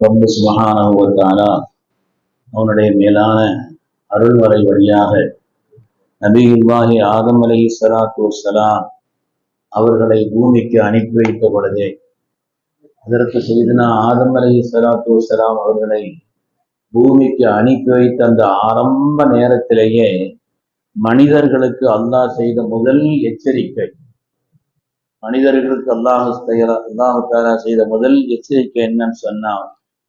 ரொம்ப சுபகான அவனுடைய மேலான அருள்வரை வழியாக நபியுல்லாஹி ஆதம் அலி சலாத்து சலாம் அவர்களை பூமிக்கு அனுப்பி வைத்த பொழுதே அதற்கு செய்தனா ஆதம் அலி சலாத்து சலாம் அவர்களை பூமிக்கு அனுப்பி வைத்த அந்த ஆரம்ப நேரத்திலேயே மனிதர்களுக்கு அல்லாஹ் செய்த முதல் எச்சரிக்கை மனிதர்களுக்கு அல்லாஹ் அல்லாஹு தாலா செய்த முதல் எச்சரிக்கை என்னன்னு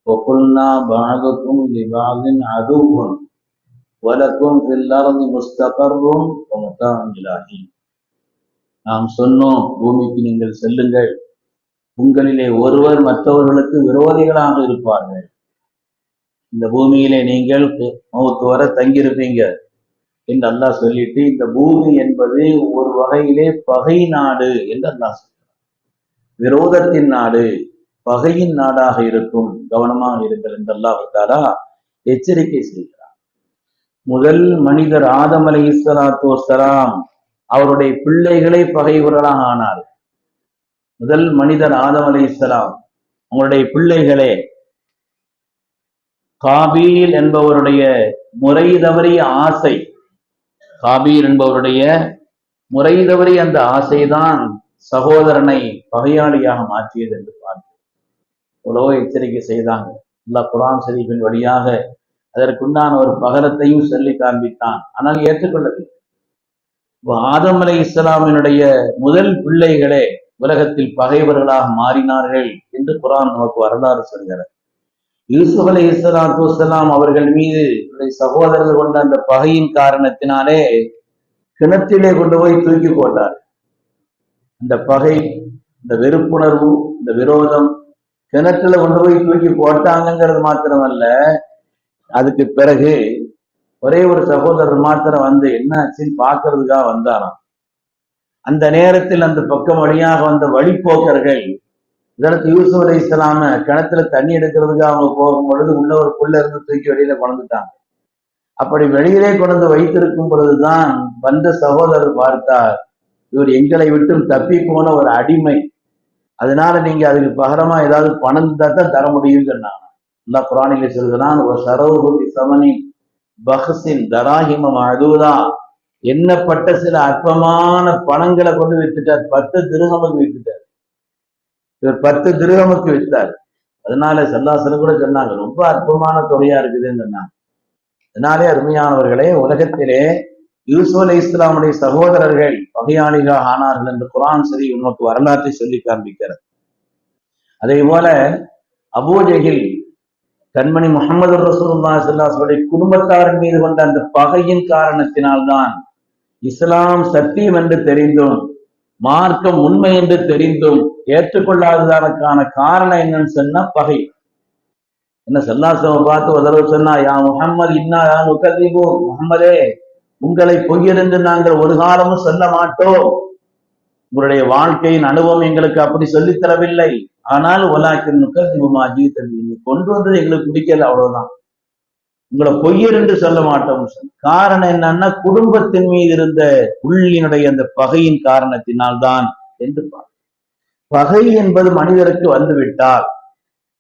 சொன்னான் ஒகுல்னா பாகக்கும் லிபாதின் அதுவும் வலக்கும் பில்லறதி முஸ்தகர்வும் முத்தாஞ்சிலாகி நாம் சொன்னோம் பூமிக்கு நீங்கள் செல்லுங்கள். உங்களிலே ஒருவர் மற்றவர்களுக்கு விரோதிகளாக இருப்பார்கள். இந்த பூமியிலே நீங்கள் மௌத்து வர தங்கியிருப்பீங்க என்று அல்லாஹ் சொல்லிட்டு இந்த பூமி என்பது ஒரு வகையிலே பகை நாடு என்று அல்லாஹ் சொல்றார் விரோதத்தின் நாடு. பகையின் நாடாக இருக்கும் கவனமாக இருங்கள் என்று அல்லாஹாலா எச்சரிக்கை செய்கிறார் முதல் மனிதர் ஆதம் அலை இஸ்லாத்து அவருடைய பிள்ளைகளை பகைவர்களாக ஆனார். முதல் மனிதர் ஆதம் அலை இஸ்லாம் அவங்களுடைய பிள்ளைகளே காபீல் என்பவருடைய முறை தவறிய ஆசை காபீல் என்பவருடைய முறை தவறி அந்த ஆசைதான் சகோதரனை பகையாளியாக மாற்றியது என்று எவ்வளவோ எச்சரிக்கை செய்தாங்க அல்லா குரான் ஷரீஃபின் வழியாக அதற்குண்டான ஒரு பகரத்தையும் சொல்லி காண்பித்தான். ஆனால் ஏற்றுக்கொள்ளவில்லை. ஆதம் அலை இஸ்லாமினுடைய முதல் பிள்ளைகளே உலகத்தில் பகைவர்களாக மாறினார்கள் என்று குரான் நமக்கு வரலாறு சொல்கிறார் யூசுப் அலி இஸ்லாத்து வலாம் அவர்கள் மீது சகோதரர்கள் கொண்ட அந்த பகையின் காரணத்தினாலே கிணத்திலே கொண்டு போய் தூக்கி போட்டார் அந்த பகை இந்த வெறுப்புணர்வு இந்த விரோதம் கிணற்றுல கொண்டு போய் தூக்கி போட்டாங்கிறது மாத்திரமல்ல. அதுக்கு பிறகு ஒரே ஒரு சகோதரர் மாத்திரம் வந்து என்ன ஆச்சுன்னு பாக்குறதுக்காக வந்தாராம். அந்த நேரத்தில் அந்த பக்கம் வழியாக வந்த வழிபோக்கர்கள் இதற்கு யூசுப் அலி இஸ்லாம கிணத்துல தண்ணி எடுக்கிறதுக்காக அவங்க போகும் பொழுது உள்ள ஒரு புள்ள இருந்து தூக்கி வெளியில கொண்டுட்டாங்க. அப்படி வெளியிலே கொண்டு வைத்திருக்கும் பொழுதுதான் வந்த சகோதரர் பார்த்தார் இவர் எங்களை விட்டும் தப்பி போன ஒரு அடிமை. அதனால நீங்க அதுக்கு பகரமா ஏதாவது பணம் தான் தர முடியும் சொன்னாங்க அல்லா குரானில சொல்கிறான் ஒரு சரோகுதி சமனி பஹசின் தராஹிமம் அதுதா எண்ணப்பட்ட சில அற்பமான பணங்களை கொண்டு வித்துட்டார். பத்து திருகமுக்கு வித்துட்டார். இவர் பத்து திருகமுக்கு வித்தார். அதனால சல்லாசனம் கூட சொன்னாங்க ரொம்ப அற்பமான தொகையா இருக்குதுன்னு சொன்னாங்க. அதனாலே அருமையானவர்களே உலகத்திலே யூசுப் அலி இஸ்லாமுடைய சகோதரர்கள் பகையாளிகள் ஆனார்கள் என்று குரான் சரி உனக்கு வரலாற்றை சொல்லி காண்பிக்கிறது. அதே போல அபூஜகில் கண்மணி முகமது ரசூல்லா குடும்பத்தாரின் மீது கொண்ட அந்த பகையின் காரணத்தினால்தான் இஸ்லாம் சத்தியம் என்று தெரிந்தும் மார்க்கம் உண்மை என்று தெரிந்தும் ஏற்றுக்கொள்ளாததற்கான காரணம் என்னன்னு சொன்னா பகை. என்ன சல்லாசவ பார்த்து ஒரு தடவை சொன்னா யா முகம்மது இன்னா யா முகதீபு முகம்மதே உங்களை பொய்யிருந்து நாங்கள் ஒரு காலமும் சொல்ல மாட்டோம். உங்களுடைய வாழ்க்கையின் அனுபவம் எங்களுக்கு அப்படி சொல்லித்தரவில்லை. ஆனால் உலாக்கின் முகதிபுமா ஜீவித்தல் நீ கொண்டு வந்தது எங்களுக்கு பிடிக்கல அவ்வளவுதான். உங்களை பொய்யர் என்று சொல்ல மாட்டோம். காரணம் என்னன்னா குடும்பத்தின் மீது இருந்த உள்ளினுடைய அந்த பகையின் காரணத்தினால்தான் என்று பகை என்பது மனிதருக்கு வந்துவிட்டால்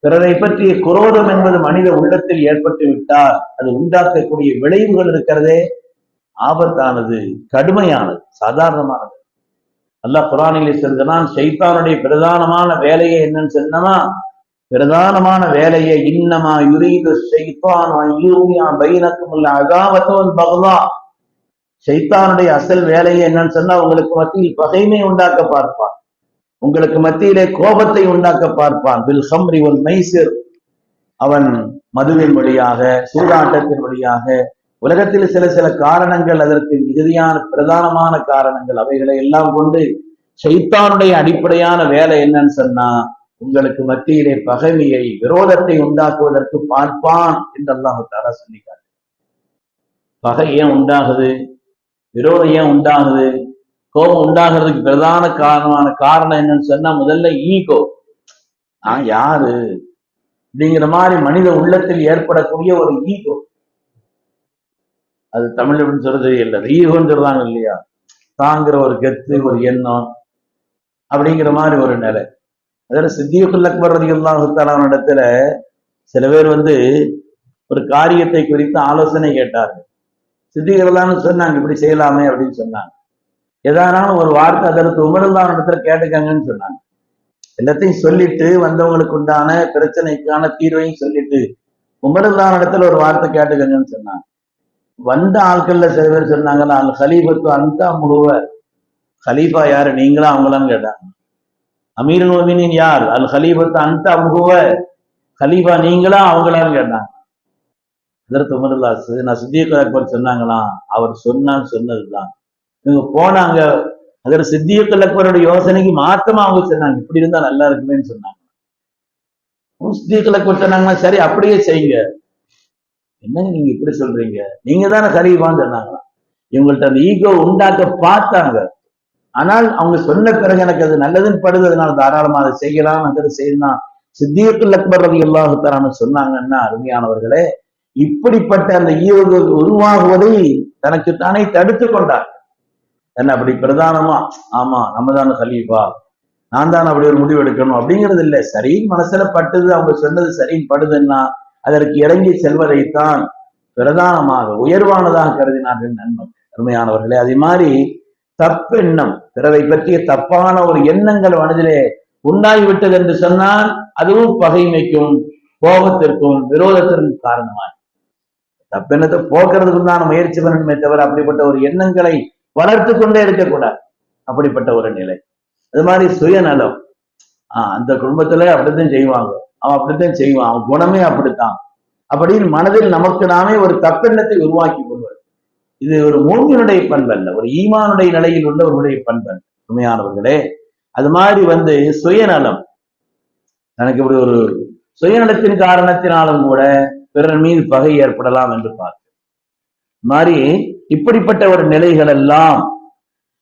பிறரை பற்றிய குரோதம் என்பது மனித உள்ளத்தில் ஏற்பட்டு விட்டால் அது உண்டாக்கக்கூடிய விளைவுகள் இருக்கிறதே. ஆபத்தானது கடுமையானது சாதாரணமானது. அல்லாஹ் குரானிலே சொல்கிறான் ஷைத்தானுடைய பிரதானமான வேலையை என்னன்னு சொன்னமா பிரதானமான வேலையை இன்னமா யுரீது ஷைத்தான் பைனக்கும் அகாவத்தவன் பகவா ஷைத்தானுடைய அசல் வேலையை என்னன்னு சொன்னா உங்களுக்கு மத்தியில் பகைமை உண்டாக்க பார்ப்பான். உங்களுக்கு மத்தியிலே கோபத்தை உண்டாக்க பார்ப்பான். வில் ஹம்ரி உல் மைசிர் அவன் மதுவின் வழியாக சூதாட்டத்தின் வழியாக உலகத்தில் சில சில காரணங்கள் அதற்கு மிகுதியான பிரதானமான காரணங்கள். அவைகளை எல்லாம் கொண்டு சைத்தானுடைய அடிப்படையான வேலை என்னன்னு சொன்னா உங்களுக்கு மத்தியிலே பகவியை விரோதத்தை உண்டாக்குவதற்கு பார்ப்பான் என்று அல்லாஹு தாரா சொல்லிக்காரு பகை ஏன் உண்டாகுது? விரோதம் ஏன் உண்டாகுது? கோபம் உண்டாகிறதுக்கு பிரதான காரணமான காரணம் என்னன்னு சொன்னா முதல்ல ஈகோ. நான் யாரு? அப்படிங்கிற மாதிரி மனித உள்ளத்தில் ஏற்படக்கூடிய ஒரு ஈகோ. அது தமிழ் அப்படின்னு சொல்றது தெரியல ஈகோன்னு சொல்றாங்க இல்லையா? தாங்கிற ஒரு கெத்து ஒரு எண்ணம் அப்படிங்கிற மாதிரி ஒரு நிலை. அதில் சித்தியுக்குள் அக்பர் ரதி இடத்துல சில பேர் வந்து ஒரு காரியத்தை குறித்து ஆலோசனை கேட்டார்கள். சித்திகர்களான்னு சொன்னாங்க இப்படி செய்யலாமே அப்படின்னு சொன்னாங்க. எதானாலும் ஒரு வார்த்தை அதற்கு உமரல்லான இடத்துல கேட்டுக்கங்கன்னு சொன்னாங்க. எல்லாத்தையும் சொல்லிட்டு வந்தவங்களுக்கு உண்டான பிரச்சனைக்கான தீர்வையும் சொல்லிட்டு உமரல்லான இடத்துல ஒரு வார்த்தை கேட்டுக்கங்கன்னு சொன்னாங்க. வந்த ஆட்கள்ல சில பேர் சொன்னாங்கல்ல அந்த ஹலீபத்து அந்த முழுவ ஹலீஃபா யாரு? நீங்களா? அவங்களான்னு கேட்டாங்க. அமீர் மோமினின் யார்? அல் ஹலீபத்து அந்த முகுவ ஹலீஃபா நீங்களா? அவங்களான்னு கேட்டாங்க. அதற்கு உமருல்லாஸ் நான் சித்தியக்கர் அக்பர் சொன்னாங்களாம். அவர் சொன்னான்னு சொன்னதுதான். இவங்க போனாங்க. அதில் சித்தியக் அக்பரோட யோசனைக்கு மாத்தமா அவங்க சொன்னாங்க. இப்படி இருந்தா நல்லா இருக்குமேன்னு சொன்னாங்க. சித்தியக் அக்பர் சொன்னாங்கன்னா சரி அப்படியே செய்யுங்க. என்னங்க நீங்க இப்படி சொல்றீங்க? நீங்க தானே ஹலீஃபான்னு சொன்னாங்களாம் இவங்கள்ட்ட அந்த ஈகோ உண்டாக்க பார்த்தாங்க. ஆனால் அவங்க சொன்ன பிறகு எனக்கு அது நல்லதுன்னு படுது அதனால தாராளமா அதை செய்யலாம் அதை செய்யலாம். சித்தியக்குல் அக்பர் ரவி அல்லாஹுத்தரான்னு சொன்னாங்கன்னா அருமையானவர்களே இப்படிப்பட்ட அந்த ஈவுகள் உருவாகுவதை தனக்கு தானே தடுத்து கொண்டார். என்ன அப்படி பிரதானமா? ஆமா நம்ம தானே கலீஃபா. நான் தான் அப்படி ஒரு முடிவு எடுக்கணும் அப்படிங்கிறது இல்லை. சரி மனசுல பட்டது அவங்க சொன்னது சரின்னு படுதுன்னா அதற்கு இறங்கி செல்வதைத்தான் பிரதானமாக உயர்வானதாக கருதினார்கள் நண்பன் அருமையானவர்களே. அதே மாதிரி தப்பெண்ணம் பிறரை பற்றிய தப்பான ஒரு எண்ணங்கள் மனதிலே உண்டாகிவிட்டது என்று சொன்னால் அதுவும் பகைமைக்கும் கோபத்திற்கும் விரோதத்திற்கும் காரணமாக தப்பெண்ணத்தை போக்குறதுக்கு தான் முயற்சி பண்ணணுமே தவிர அப்படிப்பட்ட ஒரு எண்ணங்களை வளர்த்து கொண்டே இருக்கக்கூடாது. அப்படிப்பட்ட ஒரு நிலை. அது மாதிரி சுயநலம். ஆஹ் அந்த குடும்பத்துல அப்படித்தான் செய்வாங்க. அவன் அப்படித்தான் செய்வான். அவன் குணமே அப்படித்தான். அப்படின்னு மனதில் நமக்கு நாமே ஒரு தப்பெண்ணத்தை உருவாக்கி கொள்வது. இது ஒரு மூங்கினுடைய பண்பல்ல. ஒரு ஈமானுடைய நிலையில் உள்ளவர்களுடைய பண்பல். உண்மையானவர்களே அது மாதிரி வந்து சுயநலம். எனக்கு இப்படி ஒரு சுயநலத்தின் காரணத்தினாலும் கூட பிறர் மீது பகை ஏற்படலாம் என்று பார்த்து மாதிரி இப்படிப்பட்ட ஒரு நிலைகள் எல்லாம்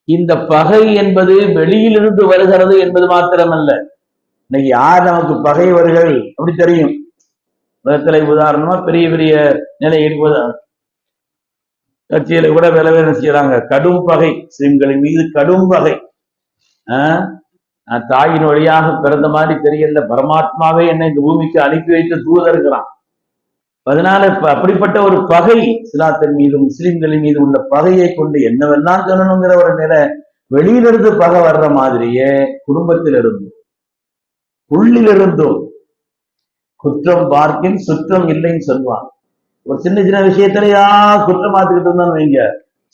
இந்த பகை என்பது வெளியிலிருந்து வருகிறது என்பது மாத்திரமல்ல. இன்னைக்கு யார் நமக்கு பகைவர்கள்? அப்படி தெரியும். உலகத்துல உதாரணமா பெரிய பெரிய நிலை இருப்பது கட்சியில கூட வில வேலை செய்யறாங்க. கடும் பகை. முஸ்லிம்களின் மீது கடும் பகை. ஆஹ் நான் தாயின் வழியாக பிறந்த மாதிரி தெரியல. பரமாத்மாவே என்னை இந்த பூமிக்கு அனுப்பி வைத்த தூதருக்கிறான் அதனால இப்ப அப்படிப்பட்ட ஒரு பகை சிலாத்தின் மீது முஸ்லிம்களின் மீது உள்ள பகையை கொண்டு என்னவெல்லாம் சொல்லணுங்கிற ஒரு நிலை. வெளியிலிருந்து பகை வர்ற மாதிரியே குடும்பத்திலிருந்து உள்ளிலிருந்தும் குற்றம் பார்க்கின் சுற்றம் இல்லைன்னு சொல்லுவாங்க ஒரு சின்ன சின்ன விஷயத்திலையா குற்றம் பார்த்துக்கிட்டு இருந்தோம்னு வைங்க.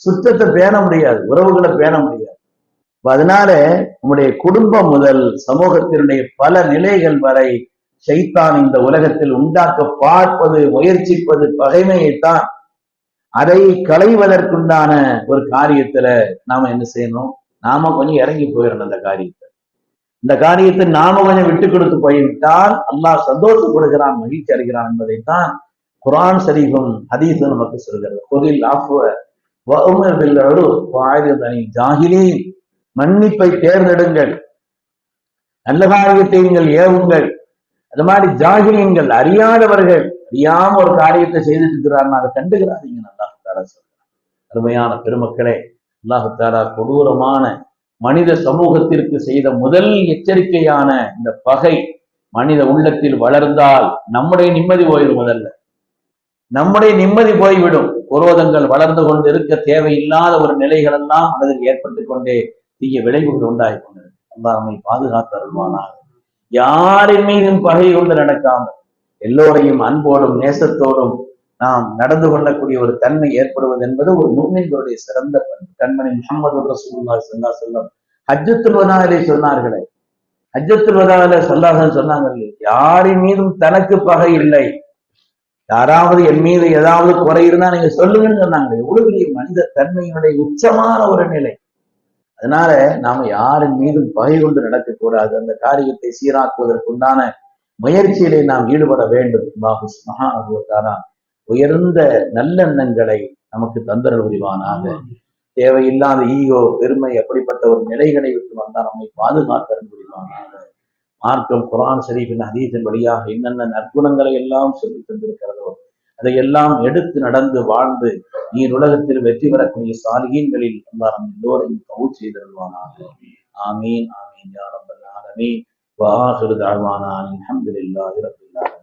சுற்றத்தை பேண முடியாது உறவுகளை பேண முடியாது. அதனால நம்முடைய குடும்பம் முதல் சமூகத்தினுடைய பல நிலைகள் வரை சைத்தான் இந்த உலகத்தில் உண்டாக்க பார்ப்பது முயற்சிப்பது பகைமையைத்தான். அதை களைவதற்குண்டான ஒரு காரியத்துல நாம என்ன செய்யணும்? நாம கொஞ்சம் இறங்கி போயிடணும் அந்த காரியத்தை இந்த காரியத்தை நாம கொஞ்சம் விட்டு கொடுத்து போய்விட்டால் அல்லாஹ் சந்தோஷப்படுகிறான் மகிழ்ச்சி அடைகிறான் என்பதைத்தான் குரான் ஷரீஃபும் ஹதீஸும் நமக்கு சொல்கிறது. மன்னிப்பை தேர்ந்தெடுங்கள். நல்ல காரியத்தை நீங்கள் ஏவுங்கள். அது மாதிரி ஜாகிரியங்கள் அறியாதவர்கள் அறியாம ஒரு காரியத்தை செய்துட்டு இருக்கிறார் அதை கண்டுகிறாதீங்க. அல்லாஹு தாரா சொல்றான் அருமையான பெருமக்களே அல்லாஹு தாரா கொடூரமான மனித சமூகத்திற்கு செய்த முதல் எச்சரிக்கையான இந்த பகை மனித உள்ளத்தில் வளர்ந்தால் நம்முடைய நிம்மதி போயிடும் முதல்ல. நம்முடைய நிம்மதி போய்விடும். குரோதங்கள் வளர்ந்து கொண்டு இருக்க தேவையில்லாத ஒரு நிலைகள் எல்லாம் அதில் ஏற்பட்டு கொண்டே தீய விளைவுகள் உண்டாகி கொண்டிருக்கு அல்லாஹ் நம்மை பாதுகாத்து அருள்வானாக. யாரின் மீதும் பகை கொண்டு நடக்காமல் எல்லோரையும் அன்போடும் நேசத்தோடும் நாம் நடந்து கொள்ளக்கூடிய ஒரு தன்மை ஏற்படுவது என்பது ஒரு மூமின்களுடைய சிறந்த பண்பு. கண்மணி முகமது ரசூல்லா சொல்லா சொல்லம் ஹஜ்ஜத்துல் வதாவிலே சொன்னார்களே. ஹஜ்ஜத்துல் வதாவில சொல்லாசன் சொன்னாங்க யாரின் மீதும் தனக்கு பகை இல்லை. யாராவது என் மீது ஏதாவது குறை இருந்தா நீங்க சொல்லுங்கன்னு சொன்னாங்க எவ்வளவு பெரிய மனித தன்மையினுடைய உச்சமான ஒரு நிலை. அதனால நாம யாரின் மீதும் பகை கொண்டு நடக்கக்கூடாது அந்த காரியத்தை சீராக்குவதற்குண்டான முயற்சியிலே நாம் ஈடுபட வேண்டும். பாபு மகானுபவத்தாரா உயர்ந்த நல்லெண்ணங்களை நமக்கு தந்தரல் புரிவானாக. தேவையில்லாத ஈகோ பெருமை அப்படிப்பட்ட ஒரு நிலைகளை விட்டு வந்தால் நம்மை பாதுகாத்தரல் புரிவானாக. மார்க்கம் குரான் ஷரீஃபின் அதீதன் வழியாக என்னென்ன நற்குணங்களை எல்லாம் சொல்லி தந்திருக்கிறதோ அதையெல்லாம் எடுத்து நடந்து வாழ்ந்து நீர் உலகத்தில் வெற்றி பெறக்கூடிய சாலிகீன்களில் அல்லா நம் எல்லோரையும் கவு செய்திருவானாக ஆமீன் ஆமீன் யா ரப்பல் ஆலமீன். வாஹிரு தஅவானா அல்ஹம்துலில்லாஹி ரப்பில் ஆலமீன்.